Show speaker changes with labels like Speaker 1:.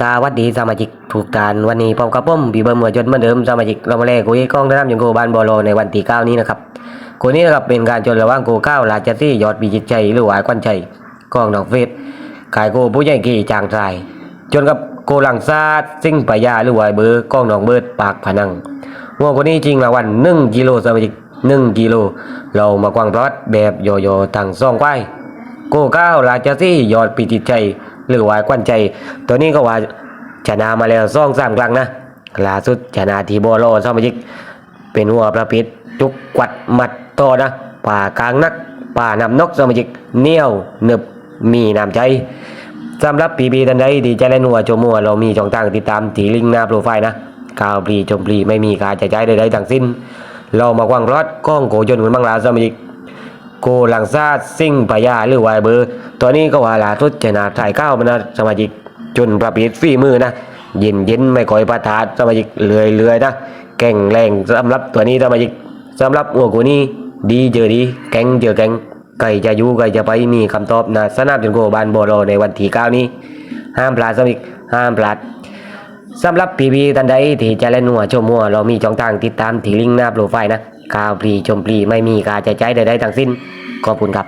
Speaker 1: สวัสดีสมาชิกทุกท่านวันนี้พบกับผมปีเบิร์มเมือจนเหมือนเดิมสมาชิกเรามาแลกคุยกล้องได้รับยังโกบานบอลในวันที่เก้านี้นะครับกูนี้นะครับเป็นการชนระหว่างโกเก้าราชซี่ยอดบีจิตใจหรือหวายควันชัยกล้องดอกเฟสขายโกผู้ใหญ่กี่จางทราย จนกับโกหลังซาดซิ่งปะยาหรือหวายเบอร์กล้องดอกเบิร์ดปากผนังหัวคนนี้จริงรางวัลหนึ่งกิโลสมาชิกหนึ่งกิโลเรามากวางพลอดแบบโยโย่ทางซ่องควายโกเก้าราชซี่ยอดปีติดใจ หรือว่าควันใจ ตัวนี้ก็ว่าชนะมาแล้วซ่องสามครั้งนะล่าสุดชนะทีโบโลสมาชิกเป็นหัวประเภทจุกกวัดหมัดต่อนะป่ากลางนักป่านำนกสมาชิกเนียวหนึบมีน้ำใจสำหรับปีบีทันใดดีใจและนัวโจมัวเรามีช่องทางติดตามที่ลิงหน้าโปรไฟล์นะข่าวปลีชมปลีไม่มีการจ่ายจ่ายใดๆทั้งสิ้น เรามากวางรถก้องโกยนเหมือนบางลาสมาชิก โกหลังซาซิ่งปะยาหรือวายเบอร์ตัวนี้ก็ว่าลาทุดชนะถ่ายเก้ามันนะสมาชิกจนประเภทฝีมือนะเย็นเย็นไม่ก่อยประทาดสมาชิกเลื่อยเลื่อยนะแก่งแรงสำหรับตัวนี้สมาชิกสำหรับหัวกูนี่ดีเจอดีแก่งเจอแก่งไก่จะอยู่ไก่จะไปมีคำตอบนะสนามจนโกบานโบโลในวันที่เก้านี้ ห้ามพลาดสมาชิกห้ามพลาด สำหรับพีพีท่านใดที่จะเล่นหัวชมหัวเรามีช่องทางติดตามที่ลิงก์หน้าโปรไฟล์นะข่าวปรีชมปรีไม่มีการจ่ายจ่ายใดๆทั้งสิ้นขอบคุณครับ